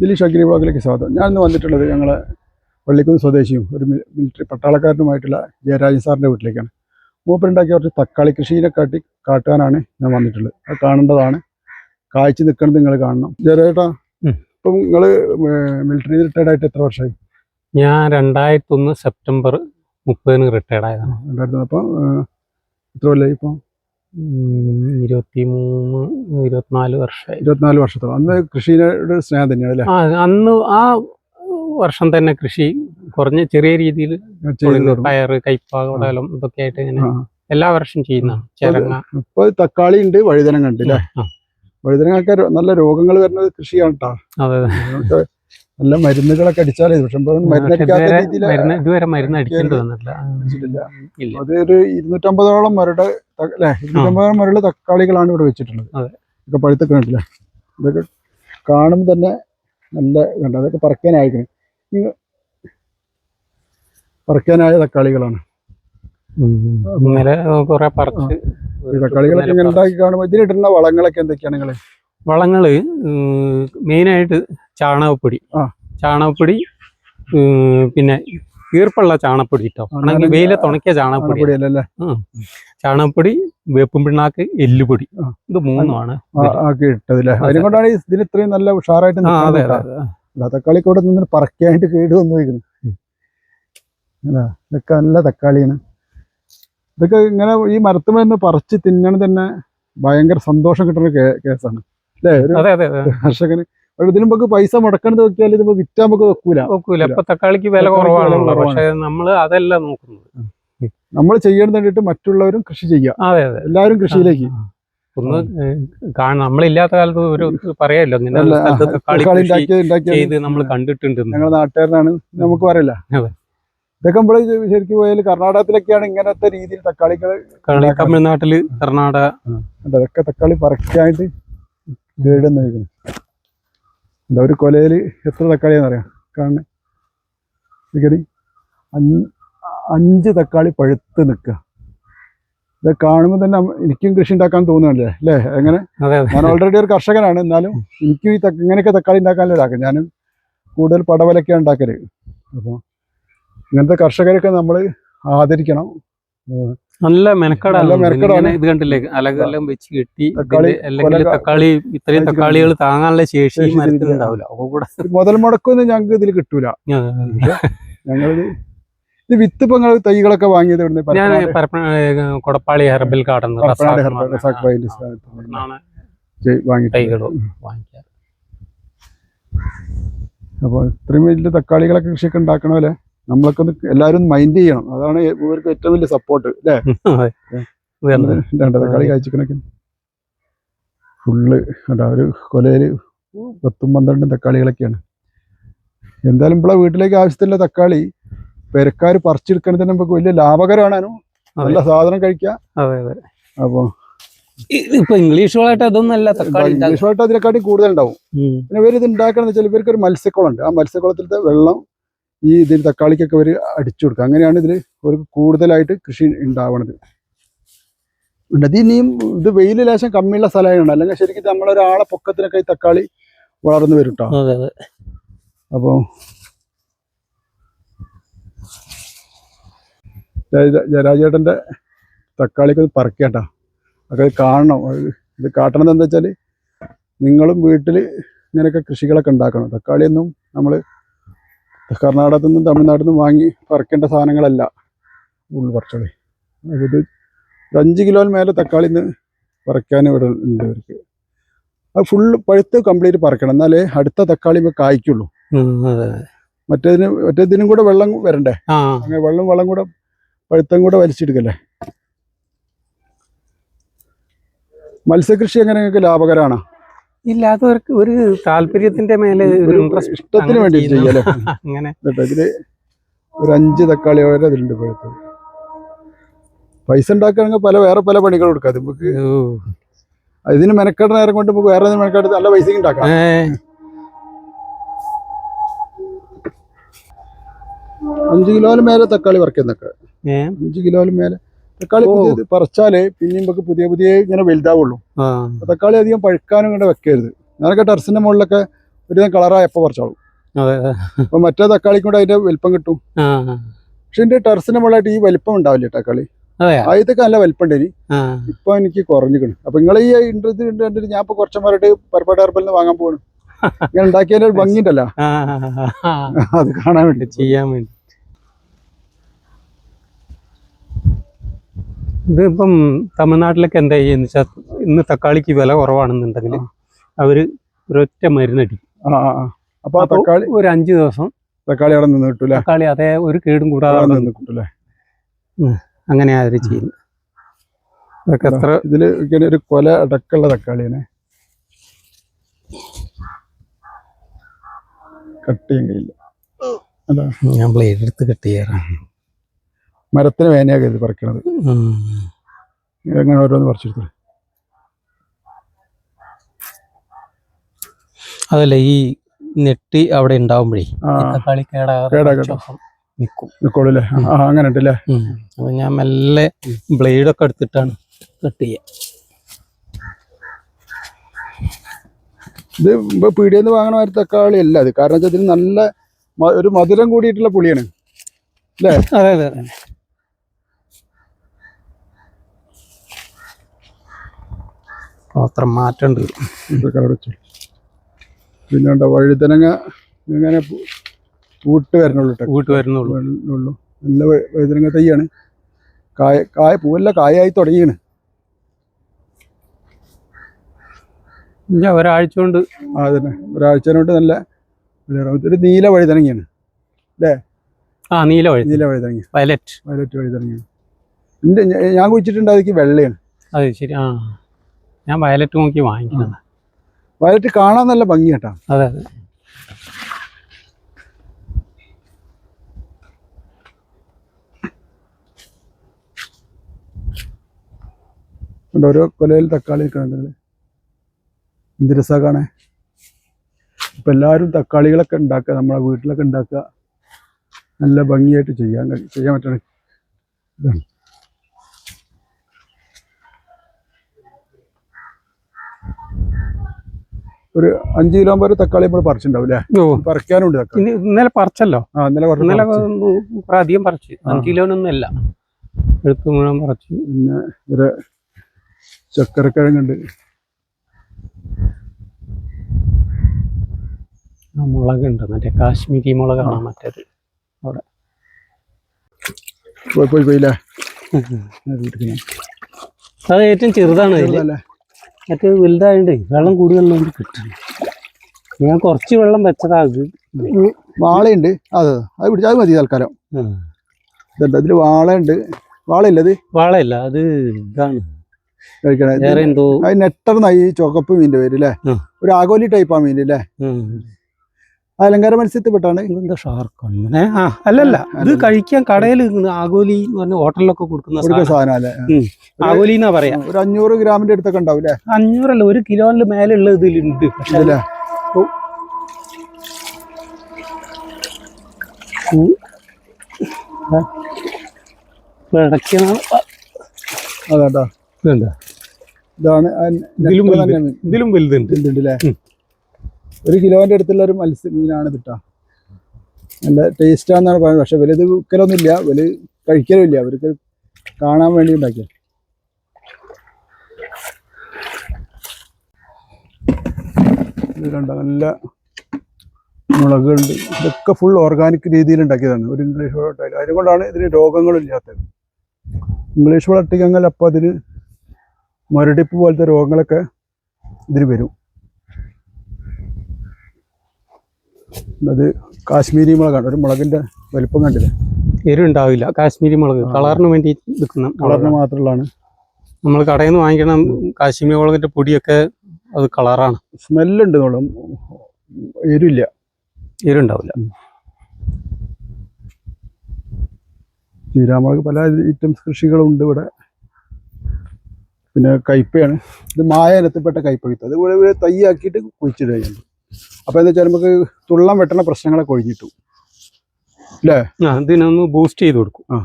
Dileesh agri ബ്ലോക്കിലേക്ക് സ്വാഗതം. ഞാൻ ഇന്ന് വന്നിട്ടുള്ളത് ഞങ്ങൾ പള്ളിക്കുന്ന് സ്വദേശിയും ഒരു മിലിറ്ററി പട്ടാളക്കാരനുമായിട്ടുള്ള ജയരാജൻ സാറിന്റെ വീട്ടിലേക്കാണ്. മൂപ്പരുണ്ടാക്കിയ കുറച്ച് തക്കാളി കൃഷിയെ കാട്ടി കാട്ടാനാണ് ഞാൻ വന്നിട്ടുള്ളത്. അത് കാണേണ്ടതാണ്. കാഴ്ച നിൽക്കുന്നത് നിങ്ങൾ കാണണം. ജയരാജേട്ടാ. ഇപ്പം നിങ്ങൾ മിലിറ്ററി റിട്ടയർഡ് ആയിട്ട് എത്ര വർഷമായി? ഞാൻ രണ്ടായിരത്തി ഒന്ന് സെപ്റ്റംബർ മുപ്പതിന് റിട്ടയർഡ് ആയതാണ്. രണ്ടായിരത്തി അപ്പം എത്ര കൊല്ലമായി ഇപ്പം? ഇരുപത്തിനാല് വർഷത്തോളം. അന്ന് കൃഷിയുടെ സ്നേഹം തന്നെയാണ് അല്ലേ? ആ അന്ന് ആ വർഷം തന്നെ കൃഷി കുറഞ്ഞ ചെറിയ രീതിയിൽ പയർ കയ്പ കുടലം ഇതൊക്കെ ആയിട്ട് ഇങ്ങനെ. എല്ലാ വർഷം ചെയ്യുന്നതാണ് ചേരങ്ങ ഇപ്പൊ തക്കാളി ഉണ്ട് വഴുതനങ്ങ ഉണ്ട് അല്ലേ? രോ- നല്ല രോഗങ്ങൾ വരുന്നത് കൃഷിയാണ് കേട്ടോ നല്ല മരുന്നുകളൊക്കെ അടിച്ചാലേ വിഷം പക്ഷെ മരുന്ന് ഇതുവരെ മരുന്ന് അടിക്കേണ്ടി വന്നിട്ടില്ല ആ, ഇല്ല. അത് ഒരു ഇരുന്നൂറ്റമ്പതോളം മരട് അല്ലെ ഇരുന്നൂറ്റമ്പതോളം മരട് തക്കാളികളാണ് ഇവിടെ വെച്ചിട്ടുള്ളത്. ഇതൊക്കെ പഴുത്തൊക്കെ കണ്ടില്ല ഇതൊക്കെ കാണുമ്പോൾ തന്നെ നല്ല കണ്ട അതൊക്കെ പറക്കാനായിരിക്കണം. പറക്കാനായ തക്കാളികളാണ്. ഇന്നലെ കുറെ പറിച്ച് തക്കാളികളൊക്കെ ഉണ്ടാക്കി കാണുമ്പോൾ ഇതിലിടുന്ന വളങ്ങളൊക്കെ എന്തൊക്കെയാണ് നിങ്ങൾ വളങ്ങൾ മെയിനായിട്ട് ചാണകപ്പൊടി. ആ. ചാണകപ്പൊടി പിന്നെ ഈർപ്പുള്ള ചാണകപ്പൊടി കിട്ടോ ആണെങ്കിൽ തുണക്കിയ വെയിലത്ത് ഉണക്കിയ ചാണകപ്പൊടി ചാണകപ്പൊടി വേപ്പും പിണ്ണാക്ക് എല്ലുപൊടി. ഇത് മൂന്നുമാണ്. ആക്കി ഇട്ടതില്ലേ കൊണ്ടാണ് ഈ ഇതിന് ഇത്രയും നല്ല ഉഷാറായിട്ട് അതെ അതെ. അല്ല, നിന്ന് പറക്കായിട്ട് കേട് വന്നു വയ്ക്കുന്നു ഇതൊക്കെ നല്ല തക്കാളിയാണ്. ഇതൊക്കെ ഇങ്ങനെ ഈ മരത്തുമ്പോൾ നിന്ന് പറിച്ച് തിന്നണ തന്നെ ഭയങ്കര സന്തോഷം കിട്ടുന്ന കേസാണ്. അല്ലേ? ഒരു അതെ അതെ അതെ. കർഷകന് ഇതിന് നമുക്ക് പൈസ മുടക്കണത് നോക്കിയാൽ ഇത് വിറ്റാൻ നമുക്ക് വെക്കൂല. നോക്കൂല ഇപ്പൊ തക്കാളിക്ക് വില കുറവാണല്ലോ. പക്ഷേ നമ്മൾ അതല്ല നോക്കുന്നത്. നമ്മൾ ചെയ്യണം വേണ്ടിയിട്ട് മറ്റുള്ളവരും കൃഷി ചെയ്യുക. അതെ അതെ. എല്ലാവരും കൃഷിയിലേക്ക്. ഒന്ന് കാണാം നമ്മളില്ലാത്ത കാലത്ത് ഒരു ഉണ്ടാക്കിയത് ചെയ്ത് നമ്മൾ കണ്ടിട്ടുണ്ട് ഞങ്ങളുടെ നാട്ടുകാരനാണ്. നമുക്ക് പറയില്ല. ഇതൊക്കെ നമ്മൾ ശരിക്കും പോയാൽ കർണാടകത്തിലൊക്കെയാണ് ഇങ്ങനത്തെ രീതിയിൽ തക്കാളികൾ കളി തമിഴ്നാട്ടിൽ കർണാടക. അതൊക്കെ തക്കാളി പറിക്കാനായിട്ട് കേടുന്ന് നിൽക്കുന്നു എന്താ ഒരു കൊലയിൽ എത്ര തക്കാളിയാണെന്ന് അറിയാം? കാണുന്നത് ഇക്കടി അഞ്ച് തക്കാളി പഴുത്ത് നിൽക്കുക ഇത് കാണുമ്പോൾ തന്നെ എനിക്കും കൃഷി ഉണ്ടാക്കാൻ തോന്നുന്നില്ലേ അല്ലേ? എങ്ങനെ? ഞാൻ ഓൾറെഡി ഒരു കർഷകനാണ്. എന്നാലും എനിക്കും ഈ ഇങ്ങനെയൊക്കെ തക്കാളി ഉണ്ടാക്കാനല്ലേ ഇതാക്കും ഞാനും കൂടുതൽ പടവലൊക്കെയാണ് ഉണ്ടാക്കൽ. അപ്പോൾ ഇങ്ങനത്തെ കർഷകരൊക്കെ നമ്മൾ ആദരിക്കണം. നല്ല മെനക്കടാണ് ഇത് കണ്ടില്ലേ? അലകെല്ലാം വെച്ച് കെട്ടി അല്ലെങ്കിൽ തക്കാളി ഇത്രയും തക്കാളികൾ താങ്ങാനുള്ള ശേഷി. ഉണ്ടാവില്ല. അപ്പൊ കൂടെ മുതൽ മുടക്കൊന്നും ഞങ്ങൾക്ക് ഇതിൽ കിട്ടൂല. ഇത് വിത്ത് ഇപ്പൊ നിങ്ങൾ തൈകളൊക്കെ വാങ്ങിയത് ഇവിടുന്ന് ഞാൻ കൊടപ്പാളി ഹെർബൽ ഗാർഡൻ തൈകൾ വാങ്ങിക്കാറ് അപ്പോൾ ഇത്രയും വലിയ തക്കാളികളൊക്കെ കൃഷിയൊക്കെ ഉണ്ടാക്കണമല്ലേ നമ്മളൊക്കെ ഒന്ന് എല്ലാവരും മൈൻഡ് ചെയ്യണം. അതാണ് ഇവർക്ക് ഏറ്റവും വലിയ സപ്പോർട്ട് അല്ലേ കളി കായ്ച്ചിക്കണൊക്കെ ഫുള്ള് കണ്ടാ ഒരു കൊലയിൽ പത്തും പന്ത്രണ്ടും തക്കാളികളൊക്കെയാണ്. എന്തായാലും ഇവിടെ വീട്ടിലേക്ക് ആവശ്യത്തിലുള്ള തക്കാളി പെരക്കാർ പറിച്ചെടുക്കണത് തന്നെ നമുക്ക് വലിയ ലാഭകരമാണ് നല്ല സാധനം കഴിക്കാം. അതെ അതെ. അപ്പോൾ ഇപ്പൊ ഇംഗ്ലീഷ് വളമായിട്ട് അതൊന്നും അല്ല തക്കാളി ഉണ്ടാക്കുക. ഇംഗ്ലീഷ് അതിനെക്കാട്ടി കൂടുതൽ ഉണ്ടാവും പിന്നെ ഇവർ ഇത് ഉണ്ടാക്കണമെന്ന് വെച്ചാൽ ഇവർക്ക് ഒരു മത്സ്യക്കുളം ഉണ്ട്. ആ മത്സ്യക്കുളത്തിലത്തെ വെള്ളം ഈ ഇതിൽ തക്കാളിക്കൊക്കെ അവർ അടിച്ചു കൊടുക്കുക. അങ്ങനെയാണ് ഇതിൽ അവർക്ക് കൂടുതലായിട്ട് കൃഷി ഉണ്ടാവണത്. ഉണ്ട്. ഇനിയും ഇത് വെയിൽ ലേശം കമ്മിയുള്ള സ്ഥലമായിരുന്നു അല്ലെങ്കിൽ ശരിക്കും നമ്മളൊരാളെ പൊക്കത്തിനൊക്കെ ഈ തക്കാളി വളർന്നു വരും കേട്ടോ അതെ അപ്പോൾ ജയരാജേട്ടന്റെ തക്കാളിക്ക് ഇത് പറക്കേട്ടാ അതൊക്കെ കാണണം. ഇത് കാട്ടണത് എന്താ വെച്ചാൽ നിങ്ങളും വീട്ടിൽ ഇങ്ങനെയൊക്കെ കൃഷികളൊക്കെ ഉണ്ടാക്കണം. തക്കാളിയൊന്നും നമ്മൾ കർണാടകത്തിൽ നിന്നും തമിഴ്നാട്ടിൽ നിന്നും വാങ്ങി പറിക്കേണ്ട സാധനങ്ങളല്ല. ഉള്ളു പറിച്ചോളി. ഇത് ഒരു അഞ്ച് കിലോന് മേലെ തക്കാളി ഇന്ന് പറിക്കാൻ ഇവിടെ ഉണ്ട് ഇവർക്ക്. അത് ഫുള്ള് പഴുത്ത് കംപ്ലീറ്റ് പറക്കണം. എന്നാലേ അടുത്ത തക്കാളി കായ്ക്കുള്ളൂ. മറ്റേതിന് മറ്റേതിനും കൂടെ വെള്ളം വരണ്ടേ? അങ്ങനെ വെള്ളം വെള്ളം കൂടെ പഴുത്തം കൂടെ വലിച്ചെടുക്കല്ലേ? മത്സ്യകൃഷി എങ്ങനെ നിങ്ങൾക്ക് ലാഭകരമാണോ ഇല്ലാത്തവർക്ക് ഒരു താല്പര്യത്തിന്റെ മേലെ ഒരു ഇഷ്ടത്തിന് വേണ്ടി ചെയ്യാലോ? അങ്ങനെ. ഇതിൽ ഒരു അഞ്ച് തക്കാളി വരെ അതിലുണ്ട് പഴുത്തത് പൈസ ഉണ്ടാക്കുകയാണെങ്കിൽ പല വേറെ പല പണികൾ കൊടുക്കാം നമുക്ക്. ഇതിന് മെനക്കെട നേരം കൊണ്ട് നമുക്ക് വേറെ മെനക്കെട്ട് നല്ല പൈസ ഉണ്ടാക്കാം. അഞ്ച് കിലോയിലും മേലെ തക്കാളി വർക്ക് ചെയ്യുന്നൊക്കെ അഞ്ച് കിലോയിലും മേലെ തക്കാളി. പുതിയത്. പറിച്ചാലേ പിന്നെയും നമുക്ക് പുതിയ പുതിയ ഇങ്ങനെ വലുതാവുള്ളൂ. തക്കാളി അധികം പഴുക്കാനും കൂടെ വെക്കരുത്. ഞാനൊക്കെ ടെറസിന്റെ മുകളിലൊക്കെ ഒരു കളറായ എപ്പോൾ പറിച്ചോളൂ. അപ്പൊ മറ്റേ തക്കാളി കൂടെ അതിന്റെ വലിപ്പം കിട്ടും. പക്ഷെ എന്റെ ടെറസിന്റെ മുകളിലായിട്ട് ഈ വലിപ്പം ഉണ്ടാവില്ല തക്കാളി? ആദ്യത്തൊക്കെ നല്ല വലിപ്പം ഉണ്ടായി ഇനി ഇപ്പൊ എനിക്ക് കുറഞ്ഞിക്കണം അപ്പൊ നിങ്ങൾ ഈ ഇൻട്രസ്റ്റ് കണ്ടിട്ട് ഞാൻ ഇപ്പൊ കുറച്ചമാരായിട്ട് പരപ്പാട് ഹെർബലിൽ നിന്ന് വാങ്ങാൻ പോകണം ഇങ്ങനെ ഉണ്ടാക്കിയതിന്റെ ഒരു ഭംഗിയുണ്ടല്ലോ. അത് കാണാൻ വേണ്ടി. ചെയ്യാൻ വേണ്ടി. ഇതിപ്പം തമിഴ്നാട്ടിലൊക്കെ എന്താ ചെയ്യുന്ന വെച്ചാൽ ഇന്ന് തക്കാളിക്ക് വില കുറവാണെന്നുണ്ടെങ്കിൽ അവർ ഒരൊറ്റ മരുന്നടിക്കും ആ ആ ആ. അപ്പൊ ആ അപ്പൊ തക്കാളി ഒരു അഞ്ച് ദിവസം തക്കാളി അവിടെ നിന്ന് കിട്ടൂല തക്കാളി അതേ ഒരു കേടും കൂടാതെ അങ്ങനെ അവർ നിന്ന് കിട്ടൂലേ ചെയ്യുന്നത് അതൊക്കെ എത്ര ഇതിൽ ഒരു കൊല അടക്കമുള്ള തക്കാളിയാണ്. കട്ട് ചെയ്യാൻ കഴിയില്ല. ഞാൻ ബ്ലേഡ് എടുത്ത് കട്ട് ചെയ്യാറാണ്. മരത്തിന് വേനയാ കരുതി പറിക്കണത്. അങ്ങനെ ഓരോന്ന് പറിച്ചെടുത്തു. അതല്ല ഈ നെട്ടി അവിടെ ഉണ്ടാവുമ്പോഴേ തക്കാളി നിൽക്കും അങ്ങനെ ഉണ്ടല്ലേ. അപ്പൊ ഞാൻ മെല്ലെ ബ്ലേഡൊക്കെ എടുത്തിട്ടാണ് കട്ട് ചെയ്യുക ഇത് ഇപ്പൊ പീടിയിൽ വാങ്ങണ മാതിരി തക്കാളി അല്ല അത്. കാരണം വെച്ചാൽ ഇതിന് നല്ല ഒരു മധുരം കൂടിയിട്ടുള്ള പുളിയാണ്. അല്ലേ? അതെ അതെ. അത്ര മാറ്റമുണ്ട്. പിന്നെ വഴുതനങ്ങ ഇങ്ങനെ പൂട്ട് വരണുള്ളൂ പൂട്ട് വരുന്നുള്ളൂ. വരണുള്ളൂ നല്ല വഴു- വഴുതനങ്ങ തൈയാണ്. കായ കായ പൂവല്ല കായായി തുടങ്ങിയാണ്. ഞാൻ ഒരാഴ്ച കൊണ്ട് ആ തന്നെ ഒരാഴ്ച കൊണ്ട് നല്ല ഒരു നീല വഴുതനങ്ങയാണ്. ആ നീല വഴി നീല വഴുതനങ്ങ. വയലറ്റ്. വയലറ്റ് വഴുതനങ്ങയാണ്. എന്റെ ഞാൻ കുഴിച്ചിട്ടുണ്ട് അതിക്ക് വെള്ളയാണ്. അതെ ശരി ആ. ഞാൻ വയലറ്റ് നോക്കി വാങ്ങിക്കുന്നത്. വയലറ്റ് കാണാൻ നല്ല ഭംഗി കേട്ടോ അതെ. അതെ ഓരോ കൊലയിൽ തക്കാളി കാണുന്നത് എന്ത് രസാ കാണേ ഇപ്പം എല്ലാവരും തക്കാളികളൊക്കെ ഉണ്ടാക്കുക നമ്മളെ വീട്ടിലൊക്കെ ഉണ്ടാക്കുക. നല്ല ഭംഗിയായിട്ട് ചെയ്യാൻ കഴിയും ചെയ്യാൻ പറ്റണേ. ഇതാണ്. ഒരു അഞ്ച് കിലോ വരെ തക്കാളി നമ്മൾ പറിച്ചിട്ടുണ്ടാവും അല്ലേ പറിക്കാനുണ്ട് തക്കാളി. ഇനി ഇന്നലെ പറിച്ചല്ലോ? ആ ഇന്നലെ ഇന്നലെ അധികം പറിച്ചു. അഞ്ച് കിലോനൊന്നും അല്ല. എടുത്ത് മുഴുവൻ പറിച്ചു. പിന്നെ ഒരു ചക്കരക്കിഴങ്ങുണ്ട്. മുളകുണ്ട്. മറ്റേ കാശ്മീരി മുളകാണ് മറ്റേത്. പോയി പോയി പോയില്ലേ അത് ഏറ്റവും ചെറുതാണ് മറ്റേ വലുതായോണ്ട് വെള്ളം കൂടുതലുള്ളതുകൊണ്ട് കിട്ടുന്നു ഞാൻ കുറച്ച് വെള്ളം വെച്ചതാ വാളയുണ്ട്. അത് അത് പിടിച്ചാൽ മതി തൽക്കാലം. ഇതുണ്ട്. അതിൽ വാളയുണ്ട്. വാളയില്ല അത്? വാളയില്ല അത് ഇതാണ്. കഴിക്കണേ. എന്തോ. അത് നെട്ടർന്ന ഈ ചുവപ്പ് മീന്റെ പേര് അല്ലേ ഒരു ആഗോലി ടൈപ്പാണ് മീൻ അല്ലേ. അലങ്കാര മത്സ്യത്തിൽപ്പെട്ടാണ് ഇതെന്താ ഷാർക്കാണ് ആ അല്ലല്ല. ഇത് കഴിക്കാൻ കടയിൽ ആഗോലി എന്ന് പറഞ്ഞ ഹോട്ടലിലൊക്കെ കൊടുക്കുന്ന സാധനം. ആഗോലി എന്നാ പറയാ? ഒരു അഞ്ഞൂറ് ഗ്രാമിന്റെ അടുത്തൊക്കെ ഉണ്ടാവില്ലേ അഞ്ഞൂറല്ല ഒരു മേലെ ഉള്ള ഇതിലുണ്ട്. പക്ഷേ അതാട്ടോ ഇതാണ് ഇതിലും വലുതുണ്ട്. ഇതുണ്ട് അല്ലേ. ഒരു കിലോന്റെ അടുത്തുള്ള ഒരു മത്സ്യ മീനാണ് ഇതിട്ടാ. നല്ല ടേസ്റ്റാന്നാണ് പറയുന്നത്. പക്ഷെ വലുത് വിൽക്കലൊന്നും ഇല്ല വൽ കഴിക്കലും ഇല്ല അവർക്ക് കാണാൻ വേണ്ടി ഉണ്ടാക്കിയ. നല്ല മുളകുണ്ട്. ഇതൊക്കെ ഫുൾ ഓർഗാനിക് രീതിയിൽ ഉണ്ടാക്കിയതാണ്. ഒരു ഇംഗ്ലീഷ് വളർട്ട അതുകൊണ്ടാണ് ഇതിന് രോഗങ്ങളില്ലാത്തത്. ഇംഗ്ലീഷ് വളർത്തിക്കങ്ങൾ അപ്പോൾ അതിന് മുരടിപ്പ് പോലത്തെ രോഗങ്ങളൊക്കെ ഇതിന് വരും. അത് കാശ്മീരി മുളകാണ്. ഒരു മുളകിന്റെ വലിപ്പം കണ്ടില്ല? എരിവുണ്ടാവില്ല. കാശ്മീരി മുളക്. കളറിന് വേണ്ടി നിൽക്കുന്ന കളറിന് മാത്രമുള്ളതാണ്. നമ്മൾ കടയിൽ നിന്ന് വാങ്ങിക്കണം കാശ്മീരി മുളകിന്റെ പൊടിയൊക്കെ അത് കളറാണ്. സ്മെല്ലുണ്ട് നോളും എരിവില്ല. എരിവുണ്ടാവില്ല. ചീരാമുളക് പല ഐറ്റംസ് കൃഷികളുണ്ട് ഇവിടെ. പിന്നെ കയ്പയാണ് ഇത് മായ ഇനത്തിൽപ്പെട്ട കയ്പ വിത്ത്. അത് ഇവിടെ തയ്യാക്കിയിട്ട് കുഴിച്ചിടുകയാണ്. അപ്പോൾ എന്താ വെച്ചാൽ നമുക്ക് തുള്ളം വെട്ടണ പ്രശ്നങ്ങളൊക്കെ ഒഴിഞ്ഞിട്ടു. അല്ലേ ഇതിനൊന്ന് ബൂസ്റ്റ് ചെയ്ത് കൊടുക്കും. ആ.